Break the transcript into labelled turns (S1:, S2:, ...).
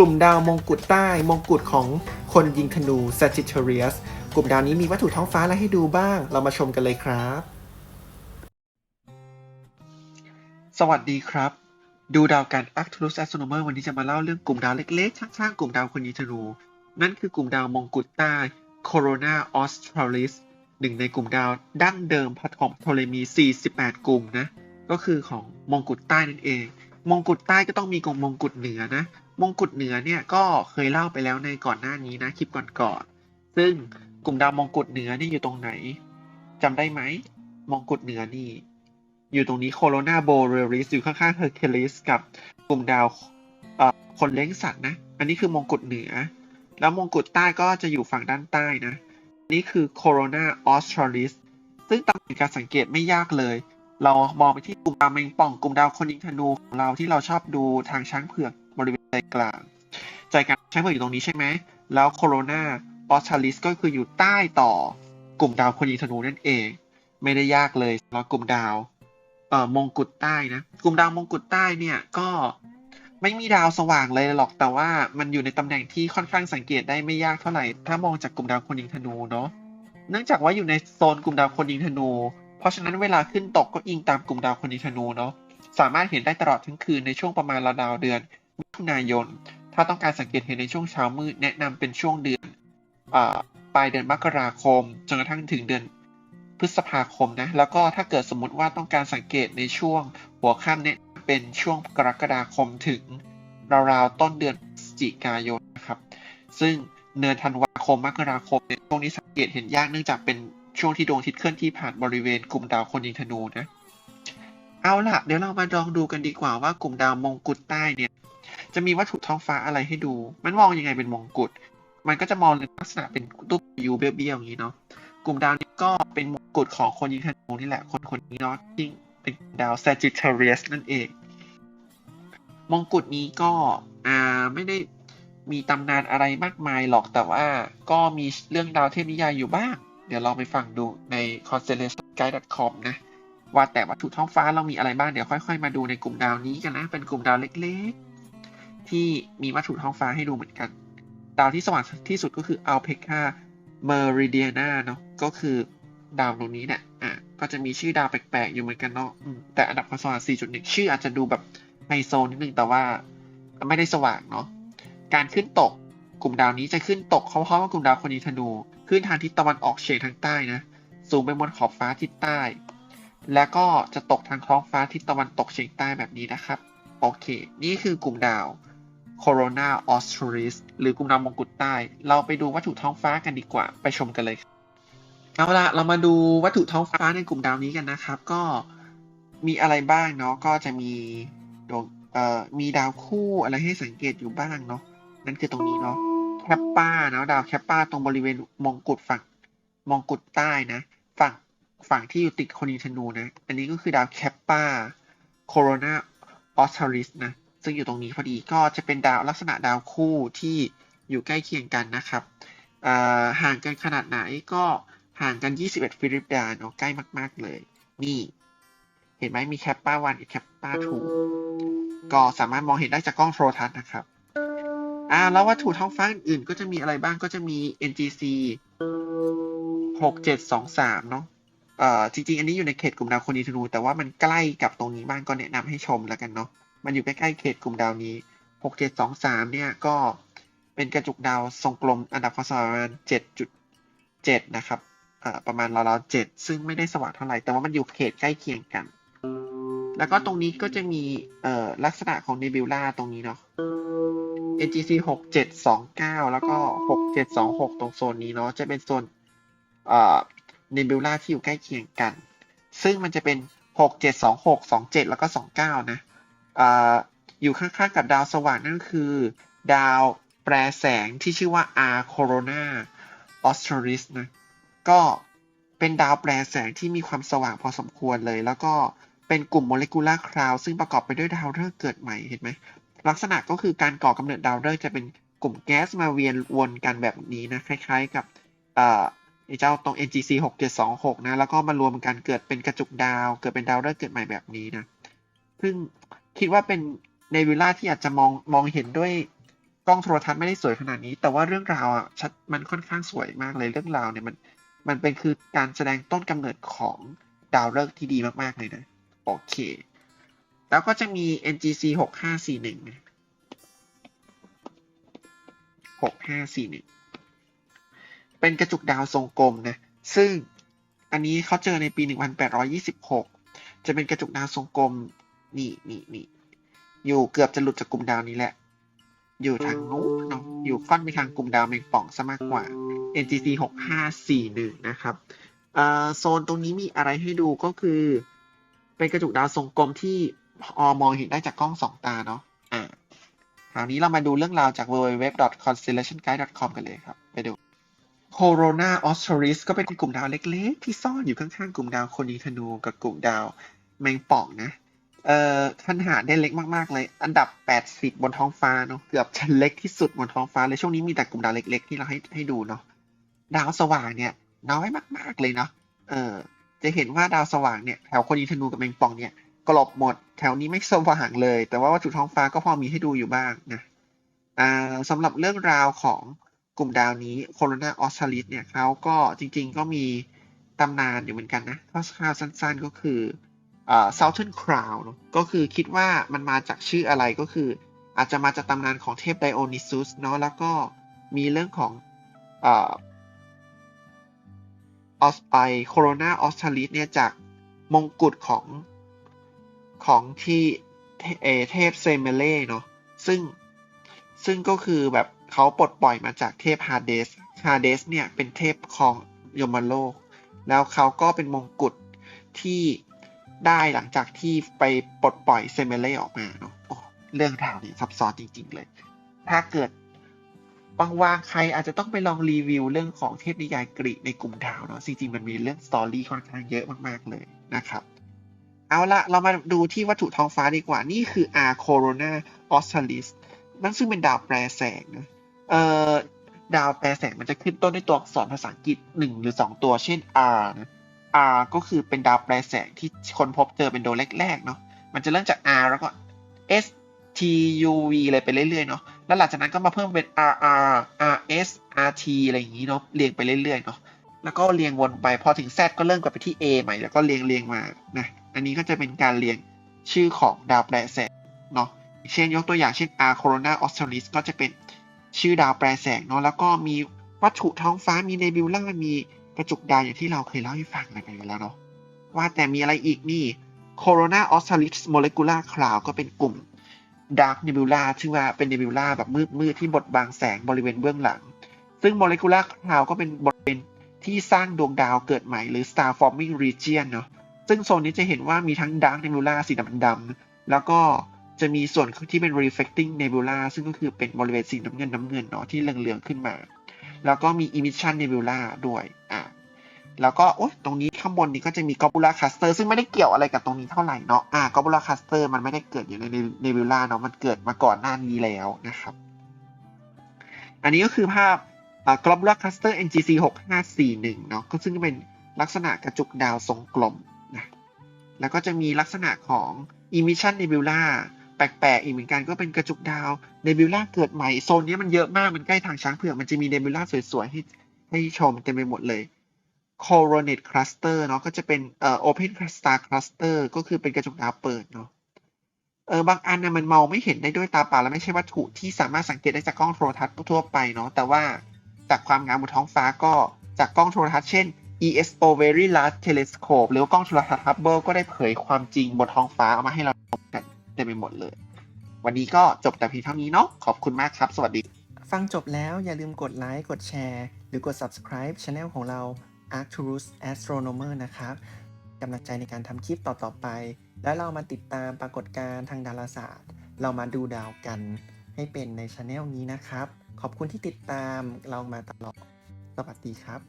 S1: ลุ่มดาวมงกุฎใต้มงกุฎของคนยิงธนู Sagittarius กลุ่มดาวนี้มีวัตถุท้องฟ้าอะไรให้ดูบ้าง เรามาชมกันเลยครับ สวัสดีครับ ดูดาวกัน Arcturus Astronomer วันนี้จะมาเล่าเรื่องกลุ่มดาวเล็กๆ ช่างๆ กลุ่มดาวคนยิงธนู นั่นคือกลุ่มดาวมงกุฎใต้ Corona Australis หนึ่งในกลุ่มดาวดั้งเดิมพัดของโทเลมี 48 กลุ่มนะ ก็คือของมงกุฎใต้นั่นเอง มงกุฎใต้ก็ต้องมีกลุ่มมงกุฎเหนือนะ มงกุฎเหนือเนี่ยก็เคยเล่าไปแล้วในก่อนหน้านี้นะคลิปก่อนๆซึ่งกลุ่มดาวมงกุฎเหนือนี่อยู่ตรงไหนจำได้ไหมมงกุฎเหนือนี่ อยู่ตรงนี้โคโรนาโบเรลิสอยู่ข้างๆเฮอร์ u ลิสกับกลุ่มดาวคนเลี้ยงสัตว์นะ อันนี้คือมงกุฎเหนือ แล้วมงกุฎใต้ก็จะอยู่ฝั่งด้านใต้นะ นี่คือโคโรนาออส a ร i ลิสซึ่งตำแหน่งการสังเกตไม่ยากเลย เรามองไปที่กลุ่มดาวแมงป่องกลุ่มดาวคนยิงธนูของเราที่เราชอบดูทางช้างเผือก ใจกลางใจกลางใช้เผืออยู่ตรงนี้ใช่ไหม แล้วโคโรนาออส a ร i ลิสก็คืออยู่ใต้ต่อกลุ่มดาวคนยิงธนูนั่นเอง ไม่ได้ยากเลยสำหรับกลุ่มดาวเอ่อมงกุฎใต้นะ กลุ่มดาวมงกุฎใต้เนี่ยก็ไม่มีดาวสว่างเลยหรอกแต่ว่ามันอยู่ในตำแหน่งที่ค่อนข้างสังเกตได้ไม่ยากเท่าไหร่ ถ้ามองจากกลุ่มดาวคนยิงธนูเนาะเนื่องจากว่าอยู่ในโซนกลุ่มดาวคนยิงธนู เพราะฉะนั้นเวลาขึ้นตกก็อิงตามกลุ่มดาวคนยิงธนูเนาะสามารถเห็นได้ตลอดทั้งคืนในช่วงประมาณราวๆเดือน ถุนายน ถ้าต้องการสังเกตเห็นในช่วงเช้ามืดแนะนำเป็นช่วงเดือนอปลายเดือนมกราคมจนกระทั่งถึงเดือนพฤษภาคมนะแล้วก็ถ้าเกิดสมมติว่าต้องการสังเกตในช่วงหัวค่ำเนี่ยเป็นช่วงกรกฎาคมถึงราวๆต้นเดือนพฤศจิกายนนะครับ ซึ่งเดือนธันวาคมมกราคมเนี่ยช่วงนี้สังเกตเห็นยากเนื่องจากเป็นช่วงที่ดวงอาทิตย์เคลื่อนที่ผ่านบริเวณกลุ่มดาวคนยิงธนูนะเอาล่ะ เดี๋ยวเรามาลองดูกันดีกว่าว่ากลุ่มดาวมงกุฎใต้เนี่ย จะมีวัตถุท้องฟ้าอะไรให้ดู มันมองยังไงเป็นมงกุฎมันก็จะมองในลักษณะเป็นรูปยูเบี้ยวๆอย่างนี้เนาะกลุ่มดาวนี้ก็เป็นมงกุฎของคนยิงธนูนี่แหละ คนคนนี้เนาะที่เป็นดาว Sagittarius นั่นเองมงกุฎนี้ก็อ่าไม่ได้มีตำนานอะไรมากมายหรอกแต่ว่าก็มีเรื่องดาวเทพนิยายอยู่บ้าง เดี๋ยวลองไปฟังดูใน constellationguide.com นะ ว่าแต่วัตถุท้องฟ้าเรามีอะไรบ้าง เดี๋ยวค่อย ๆ มาดูในกลุ่มดาวนี้กันนะ เป็นกลุ่มดาวเล็ก ๆ ที่มีวัตถุท้องฟ้าให้ดูเหมือนกัน ดาวที่สว่างที่สุดก็คือ Alpha Meridiana เนาะก็คือดาวดวงนี้เนี่ยอะก็จะมีชื่อดาวแปลกๆอยู่เหมือนกันเนาะแต่อันดับความสว่าง 4.1 ชื่ออาจจะดูแบบไฮโซนิดนึงแต่ว่าไม่ได้สว่างเนาะการขึ้นตกกลุ่มดาวนี้จะขึ้นตกเพราะว่ากลุ่มดาวคนนีธนู ขึ้นทางทิศตะวันออกเฉียงทางใต้นะสูงไปบนขอบฟ้าทิศใต้ แล้วก็จะตกทางท้องฟ้าทิศตะวันตกเฉียงใต้แบบนี้นะครับ โอเค นี่คือกลุ่มดาว Corona Australis หรือกลุ่มดาวมงกุฎใต้ เราไปดูวัตถุท้องฟ้ากันดีกว่า ไปชมกันเลยครับเอาละเรามาดูวัตถุท้องฟ้าในกลุ่มดาวนี้กันนะครับ ก็มีอะไรบ้างเนาะ ก็จะมีดวงเอ่อ มีดาวคู่อะไรให้สังเกตอยู่บ้างเนาะ นั่นคือตรงนี้เนาะ แคปปาเนาะ ดาวแคปปาตรงบริเวณมงกุฎฝั่งมงกุฎใต้นะ ฝั่งฝั่งที่อยู่ติดคนยิงธนูนะ อันนี้ก็คือดาวแคปปาโคโรนาออส a ริสนะ ซึ่งอยู่ตรงนี้พอดีก็จะเป็นดาวลักษณะดาวคู่ที่อยู่ใกล้เคียงกันนะครับห่างกันขนาดไหนก็ห่างกัน 21 ฟิลิปดาเนาใกล้มาก ๆ เลย นี่ เห็นไหมมีแคปป้าวันกับแคปป้าทูก็สามารถมองเห็นได้จากกล้องโทรทัศน์นะครับอ่าแล้ววัตถุท้องฟ้าอื่นๆก็จะมีอะไรบ้างก็จะมี NGC 6723 เนาะเอ่อจริง ๆ อันนี้อยู่ในเขตกลุ่มดาวคนนีธนู แต่ว่ามันใกล้กับตรงนี้บ้างก็แนะนำให้ชมแล้วกันเนาะ มันอยู่ใกล้ๆเขตกลุ่มดาวนี้ 6723 เนี่ยก็เป็นกระจุกดาวทรงกลมอันดับความสว่างประมาณ 7.7 นะครับประมาณราวๆ7ซึ่งไม่ได้สว่างเท่าไหร่ แต่ว่ามันอยู่เขตใกล้เคียงกัน แล้วก็ตรงนี้ก็จะมีลักษณะของเนบิวลาตรงนี้เนาะ NGC 6729 แล้วก็ 6726 ตรงโซนนี้เนาะจะเป็นโซนเอ่อเนบิวลาที่อยู่ใกล้เคียงกัน ซึ่งมันจะเป็น 6726 27 แล้วก็ 29 นะ อยู่ข้างๆกับดาวสว่างนั่นคือ ดาวแปรแสงที่ชื่อว่า R Corona Australis นะ ก็เป็นดาวแปรแสงที่มีความสว่างพอสมควรเลย แล้วก็เป็นกลุ่มโมเลกุลาร์คลาวซึ่งประกอบไปด้วยดาวฤกษ์เกิดใหม่เห็นไหมลักษณะก็คือการก่อกำเนิดดาวฤกษ์จะเป็นกลุ่มแก๊สมาเวียนวนกันแบบนี้นะ คล้ายๆกับเอ่อเจ้าตรง NGC 6726 นะ แล้วก็มารวมกันเกิดเป็นกระจุกดาว เกิดเป็นดาวฤกษ์เกิดใหม่แบบนี้นะ ซึ่ง คิดว่าเป็นเนบิวลาที่อาจจะมองมองเห็นด้วยกล้องโทรทัศน์ไม่ได้สวยขนาดนี้ แต่ว่าเรื่องราวอะชัดมันค่อนข้างสวยมากเลยเรื่องราวเนี่ยมันมันเป็นคือการแสดงต้นกำเนิดของดาวฤกษ์ที่ดีมากๆเลยนะโอเค แล้วก็จะมี NGC หกห้าสี่หนึ่งหกห้าสี่หนึ่งเป็นกระจุกดาวทรงกลมนะ ซึ่งอันนี้เขาเจอในปี 1826 จะเป็นกระจุกดาวทรงกลม นี่นี่นี่อยู่เกือบจะหลุดจากกลุ่มดาวนี้แหละ อยู่ทางนู้นเนาะอยู่ค่อนไปทางกลุ่มดาวแมงป่องซะมากกว่า NGC 6541 นะครับอ่อโซนตรงนี้มีอะไรให้ดูก็คือ เป็นกระจุกดาวทรงกลมที่อมองเห็นได้จากกล้องสองตาเนาะอ่าคราวนี้เรามาดูเรื่องราวจาก www.constellationguide.com กันเลยครับ ไปดู Corona Australis ก็เป็นกลุ่มดาวเล็กๆ ที่ซ่อนอยู่ข้างๆ กลุ่มดาวโคนีธนูกับกลุ่มดาวแมงป่องนะ เอ่อขนาดได้เล็กมากๆเลย อันดับ 80 บนท้องฟ้าเนาะเกือบจะเล็กที่สุดบนท้องฟ้าเลยช่วงนี้มีแต่กลุ่มดาวเล็ก ๆ ที่เราให้ให้ดูเนาะดาวสว่างเนี่ย น้อยมาก ๆเลยเนาะเออ จะเห็นว่าดาวสว่างเนี่ยแถวโคนีธนูกับแมงป่องเนี่ยกลบหมดแถวนี้ไม่สว่างเลย แต่ว่าวัตถุท้องฟ้าก็พอมีให้ดูอยู่บ้างนะอ่าสำหรับเรื่องราวของกลุ่มดาวนี้โคโรนาออส a ลิสเนี่ยเขาก็จริง ๆ ก็มีตำนานอยู่เหมือนกันนะคร่าวๆสั้นๆก็คือ อ่า Southern Crown ก็คือคิดว่ามันมาจากชื่ออะไรก็คือ อาจจะมาจากตำนานของเทพไดโอนิซุสเนาะแล้วก็มีเรื่องของอ่าออสไอโคโรนาออส a ลิสเนี่ยจากมงกุฎของของที่เอเทพเซเมเล่เนาะซึ่งซึ่งก็คือแบบเขาปลดปล่อยมาจากเทพฮาเดสฮาเดสเนี่ยเป็นเทพของยมโลก แล้วเขาก็เป็นมงกุฎที่ ได้หลังจากที่ไปปลดปล่อยเซเมเล่ออกมาเนาะเรื่องราวนี้ซับซ้อนจริง ๆ เลย ถ้าเกิดวางๆใครอาจจะต้องไปลองรีวิวเรื่องของเทพนิยายกรีกในกลุ่มดาวเนาะจริงๆมันมีเรื่องสตอรี่ค่อนข้างเยอะมากๆเลยนะครับ เอาละเรามาดูที่วัตถุท้องฟ้าดีกว่า นี่คือ R Corona Australis นั่นซึ่งเป็นดาวแปรแสงนะเอ่อดาวแปรแสงมันจะขึ้นต้นด้วยตัวอักษรภาษาอังกฤษหนึ่งหรือสองตัว เช่น R นะ R ก็คือเป็นดาวแปรแสงที่คนพบเจอเป็นดวงแรกๆเนาะมันจะเริ่มจาก R แล้วก็ S T U V อะไรไปเรื่อยๆเนาะแล้วหลังจากนั้นก็มาเพิ่มเป็น R R R S R T อะไรอย่างนี้เนาะเรียงไปเรื่อยๆเนาะแล้วก็เรียงวนไปพอถึง Z ก็เริ่มกลับไปที่ A ใหม่แล้วก็เรียงเรียงมานะอันนี้ก็จะเป็นการเรียงชื่อของดาวแปรแสงเนาะเช่นยกตัวอย่างเช่น R Corona Australis ก็จะเป็นชื่อดาวแปรแสงเนาะแล้วก็มีวัตถุท้องฟ้ามีเนบิวล่ามี กระจุกดาวอย่างที่เราเคยเล่าให้ฟังกันไปแล้วเนาะว่าแต่มีอะไรอีกนี่ Corona Australis Molecular Cloud ก็เป็นกลุ่ม Dark Nebula ชื่อว่าเป็นเนบิวลาแบบมืดมืดๆที่บดบังแสงบริเวณเบื้องหลัง ซึ่ง Molecular Cloud ก็เป็นบริเวณที่สร้างดวงดาวเกิดใหม่หรือ Star Forming Region เนาะซึ่งโซนนี้จะเห็นว่ามีทั้ง Dark Nebula สีดำๆแล้วก็จะมีส่วนที่เป็น reflecting nebula ซึ่งก็คือเป็นบริเวณสีน้ำเงินน้ำเงินเนาะที่เหลืองๆขึ้นมา แล้วก็มี emission nebula ด้วยอ่าแล้วก็โอ๊ยตรงนี้ข้างบนนี้ก็จะมี globular cluster ซึ่งไม่ได้เกี่ยวอะไรกับตรงนี้เท่าไหร่เนาะอ่า globular cluster มันไม่ได้เกิดอยู่ใน nebula เนาะมันเกิดมาก่อนหน้านี้แล้วนะครับ อันนี้ก็คือภาพ globular cluster NGC 6541เนาะก็ซึ่งเป็นลักษณะกระจุกดาวทรงกลมนะแล้วก็จะมีลักษณะของ emission nebula แปลกๆอีกเหมือนกันก็เป็นกระจุกดาวเนบิวล่าเกิดใหม่โซนนี้มันเยอะมากมันใกล้ทางช้างเผือกมันจะมีเนบิวล่าสวยๆให้ให้ชมเต็มไปหมดเลย Coronet Cluster เนาะก็จะเป็นเอ่อ Open Star Cluster ก็คือเป็นกระจุกดาวเปิดเนาะเออบางอันเนี่ยมันมองไม่เห็นได้ด้วยตาเปล่าและไม่ใช่วัตถุที่สามารถสังเกตได้จากกล้องโทรทัศน์ทั่วไปเนาะแต่ว่าจากความงามบนท้องฟ้าก็จากกล้องโทรทัศน์เช่น ESO Very Large Telescope หรือกล้องโทรทัศน์ Hubble ก็ได้เผยความจริงบนท้องฟ้าเอามาให้เราชมกัน เต็มไปหมดเลย วันนี้ก็จบแต่เพียงเท่านี้เนาะขอบคุณมากครับ สวัสดี
S2: ฟังจบแล้วอย่าลืมกดไลค์กดแชร์หรือกด subscribe Channel ของเรา Arcturus Astronomer นะครับกำลังใจในการทำคลิปต่อๆไป แล้วเรามาติดตามปรากฏการณ์ทางดาราศาสตร์ เรามาดูดาวกันให้เป็นใน Channel นี้นะครับ ขอบคุณที่ติดตามเรามาตลอด สวัสดีครับ